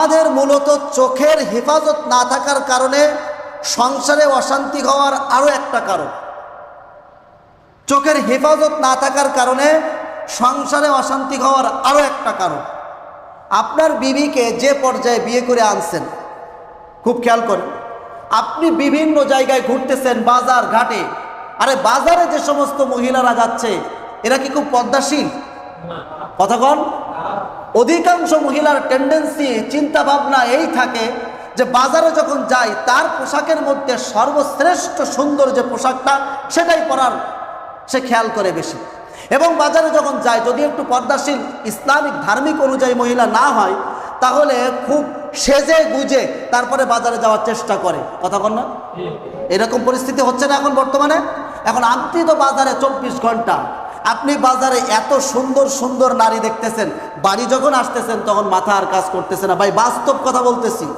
আমাদের মূলত চোখের হেফাজত না থাকার কারণে সংসারে অশান্তি হওয়ার আরও একটা কারণ। চোখের হেফাজত না থাকার কারণে সংসারে অশান্তি হওয়ার আরও একটা কারণ। আপনার বিবিকে যে পর্যায়ে বিয়ে করে আনছেন, খুব খেয়াল করেন, আপনি বিভিন্ন জায়গায় ঘুরতেছেন, বাজার, ঘাটে, আরে বাজারে যে সমস্ত মহিলারা যাচ্ছে, এরা কি খুব পদ্মাশীল কথা কন। অধিকাংশ মহিলার টেন্ডেন্সি চিন্তা ভাবনা এই থাকে যে বাজারে যখন যায় তার পোশাকের মধ্যে সর্বশ্রেষ্ঠ সুন্দর যে পোশাকটা, সেটাই পরার সে খেয়াল করে বেশি। এবং বাজারে যখন যায় যদি একটু পর্দাশীল, ইসলামিক, ধার্মিক অনুযায়ী মহিলা না হয়, তাহলে খুব সেজে গুজে তারপরে বাজারে যাওয়ার চেষ্টা করে। কথা বল না? এরকম পরিস্থিতি হচ্ছে না এখন বর্তমানে। এখন আপনি বাজারে চব্বিশ ঘণ্টা। আপনি বাজারে এত সুন্দর সুন্দর নারী দেখতেছেন, বাড়ি যখন আসতেছেন তখন মাথা আর কাজ করতেছে না। ভাই, বাস্তব কথা বলতেছি।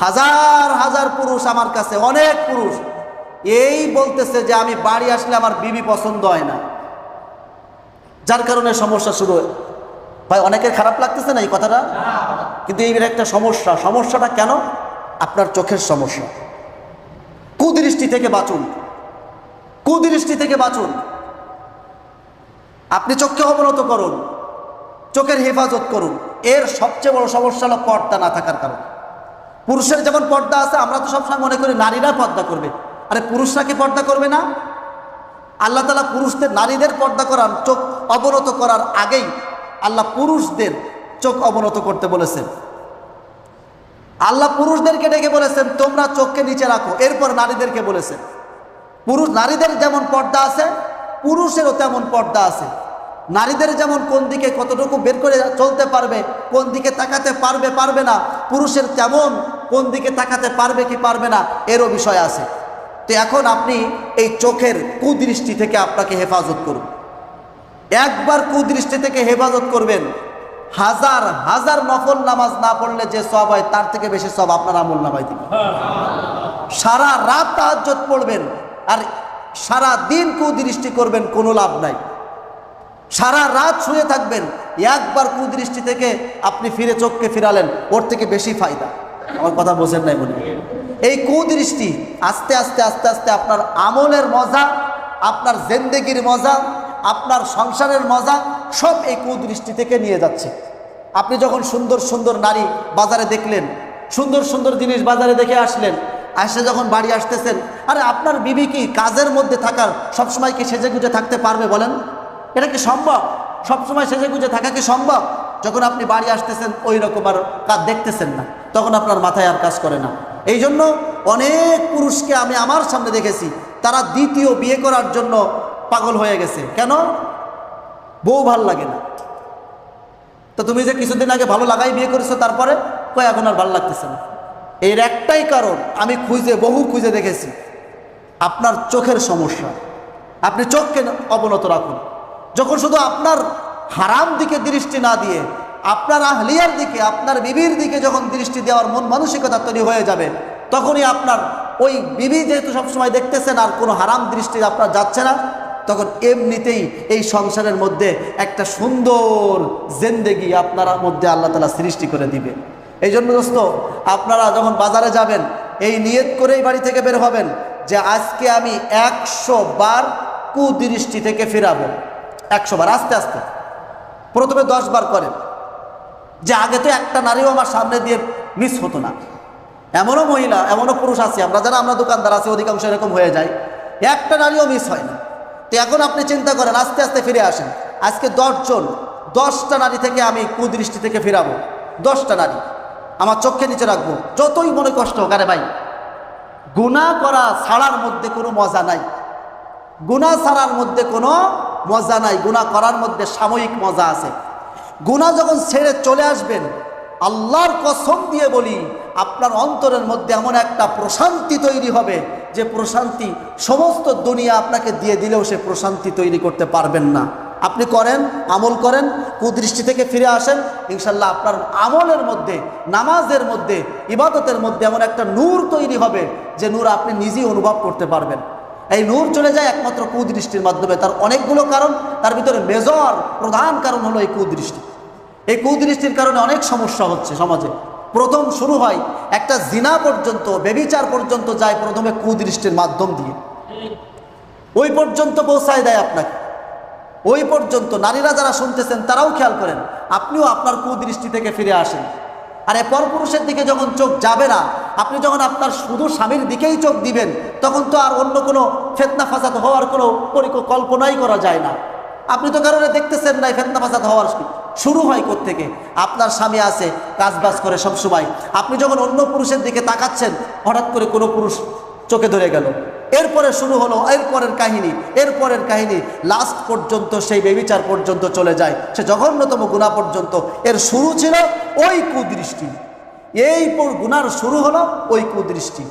হাজার হাজার পুরুষ আমার কাছে, অনেক পুরুষ। এই বলতেছে যে আমি বাড়ি আসলে আমার বিবি পছন্দ হয় না। যার কারণে সমস্যা শুরু হয়। ভাই, অনেকের খারাপ লাগতেছে না এই কথাটা? কিন্তু এই একটা সমস্যা। সমস্যাটা কেন? আপনার চোখের সমস্যা। কুদৃষ্টি থেকে বাঁচুন। কুদৃষ্টি থেকে বাঁচুন। আপনি চোখকে অবনত করুন, চোখের হেফাজত করুন। এর সবচেয়ে বড় সমস্যা হলো পর্দা না থাকার কারণ। পুরুষের যেমন পর্দা আছে, আমরা তো সবসময় মনে করি নারীরা পর্দা করবে। আরে পুরুষরা কি পর্দা করবে না? আল্লাহ তালা পুরুষদের, নারীদের পর্দা করার, চোখ অবনত করার আগেই আল্লাহ পুরুষদের চোখ অবনত করতে বলেছেন। আল্লাহ পুরুষদেরকে ডেকে বলেছেন, তোমরা চোখকে নিচে রাখো। এরপর নারীদেরকে বলেছেন, পুরুষ, নারীদের যেমন পর্দা আছে, পুরুষেরও তেমন পর্দা আছে। নারীদের যেমন কোন দিকে কতটুকু বের করে চলতে পারবে, কোন দিকে তাকাতে পারবে পারবে না, পুরুষের তেমন কোন দিকে তাকাতে পারবে কি পারবে না, এরও বিষয় আছে। তো এখন আপনি এই চোখের কুদৃষ্টি থেকে আপনাকে হেফাজত করুন। একবার কুদৃষ্টি থেকে হেফাজত করবেন। হাজার হাজার নফল নামাজ না পড়লে যে সব হয়, তার থেকে বেশি সব আপনার আমল নামাই দিবে। সারা রাত তাহাজ্জত পড়বেন আর সারা দিন কুদৃষ্টি করবেন, কোনো লাভ নাই। সারা রাত শুয়ে থাকবেন। একবার কুদৃষ্টি থেকে আপনি ফিরে চোখকে ফিরালেন, ওর থেকে বেশি ফায়দা। আমার কথা বোঝেন নাই মনে এই কুদৃষ্টি আস্তে আস্তে আস্তে আস্তে আপনার আমলের মজা, আপনার জেন্দেগির মজা, আপনার সংসারের মজা সব এই কুদৃষ্টি থেকে নিয়ে যাচ্ছে। আপনি যখন সুন্দর সুন্দর নারী বাজারে দেখলেন, সুন্দর সুন্দর জিনিস বাজারে দেখে আসলেন, আসে যখন বাড়ি আসতেছেন, আরে আপনার বিবি কি কাজের মধ্যে থাকার সবসময় কি সেজে গুজে থাকতে পারবে বলেন? এটা কি সম্ভব? সবসময় সেজে গুজে থাকা কি সম্ভব? যখন আপনি বাড়ি আসতেছেন ওই রকম আর কাজ দেখতেছেন না। তখন আপনার মাথায় আর কাজ করে না। এই জন্য অনেক পুরুষকে আমি আমার সামনে দেখেছি, তারা দ্বিতীয় বিয়ে করার জন্য পাগল হয়ে গেছে। কেন? বউ ভালো লাগে না। তো তুমি যে কিছুদিন আগে ভালো লাগাই বিয়ে করেছ, তারপরে কয়, এখন আর ভালো লাগতেছে না। এর একটাই কারণ, আমি খুঁজে, বহু খুঁজে দেখেছি, আপনার চোখের সমস্যা। আপনি চোখকে অবনত রাখুন। যখন শুধু আপনার হারাম দিকে দৃষ্টি না দিয়ে, আপনার আহলিয়ার দিকে, আপনার বিবির দিকে যখন দৃষ্টি দেওয়ার মন মানসিকতা তৈরি হয়ে যাবে, তখনই আপনার ওই বিবি যেহেতু সবসময় দেখতেছেন, আর কোনো হারাম দৃষ্টি আপনার যাচ্ছে না, তখন এমনিতেই এই সংসারের মধ্যে একটা সুন্দর জেন্দেগি আপনার মধ্যে আল্লাহ তালা সৃষ্টি করে দিবে। এই জন্য দোস্ত, আপনারা যখন বাজারে যাবেন, এই নিয়ত করেই বাড়ি থেকে বের হবেন যে আজকে আমি একশো বার কুদৃষ্টি থেকে ফিরাবো। একশো বার, আস্তে আস্তে। প্রথমে দশ বার করেন। যে আগে তো একটা নারীও আমার সামনে দিয়ে মিস হতো না। এমনও মহিলা, এমনও পুরুষ আছে। আমরা যারা, আমরা দোকানদার আছি, অধিকাংশ এরকম হয়ে যায়। একটা নারীও মিস হয় না। তো এখন আপনি চিন্তা করেন, আস্তে আস্তে ফিরে আসেন। আজকে দশজন দশটা নারী থেকে আমি কুদৃষ্টি থেকে ফিরাবো। দশটা নারী। আমার চোখে নিচে রাখব। যতই মনে কষ্ট হোক, আরে ভাই গুণা করা ছাড়ার মধ্যে কোনো মজা নাই। গুণা ছাড়ার মধ্যে কোনো মজা নাই গুণা করার মধ্যে সাময়িক মজা আছে। গুণা যখন ছেড়ে চলে আসবেন, আল্লাহর কসম দিয়ে বলি, আপনার অন্তরের মধ্যে এমন একটা প্রশান্তি তৈরি হবে যে প্রশান্তি সমস্ত দুনিয়া আপনাকে দিয়ে দিলেও সে প্রশান্তি তৈরি করতে পারবেন না। আপনি করেন, আমল করেন, কুদৃষ্টি থেকে ফিরে আসেন ইনশাল্লাহ আপনার আমলের মধ্যে, নামাজের মধ্যে, ইবাদতের মধ্যে এমন একটা নূর তৈরি হবে যে নূর আপনি নিজেই অনুভব করতে পারবেন। এই নূর চলে যায় একমাত্র কুদৃষ্টির মাধ্যমে। তার অনেকগুলো কারণ, তার ভিতরে মেজর, প্রধান কারণ হলো এই কুদৃষ্টি। এই কুদৃষ্টির কারণে অনেক সমস্যা হচ্ছে সমাজে। প্রথম শুরু হয়, একটা জিনা পর্যন্ত, বেবিচার পর্যন্ত যায় প্রথমে কুদৃষ্টির মাধ্যম দিয়ে। ওই পর্যন্ত পৌঁছায় দেয় আপনাকে। ওই পর্যন্ত নারীরা যারা শুনতেছেন, তারাও খেয়াল করেন, আপনিও আপনার কুদৃষ্টি থেকে ফিরে আসেন। আর এ পরপুরুষের দিকে যখন চোখ যাবে না আপনি যখন আপনার শুধু স্বামীর দিকেই চোখ দিবেন, তখন তো আর অন্য কোনো ফেতনা ফাসাদ হওয়ার কোনো পরিক- কল্পনাই করা যায় না। আপনি তো কারণে দেখতেছেন না ফেতনা ফাসাদ হওয়ার শুরু হয় থেকে আপনার স্বামী আছে, কাজবাজ করে সব সময় আপনি যখন অন্য পুরুষের দিকে তাকাচ্ছেন, হঠাৎ করে কোনো পুরুষ চোখে ধরে গেল। এরপরে শুরু হলো এরপরের কাহিনী এরপরের কাহিনী। লাস্ট পর্যন্ত সেই বেবিচার পর্যন্ত চলে যায়। সে জঘন্যতম গুণা পর্যন্ত। এর শুরু ছিল ওই কুদৃষ্টি। এই গুনার শুরু হলো ঐক্যদৃষ্টি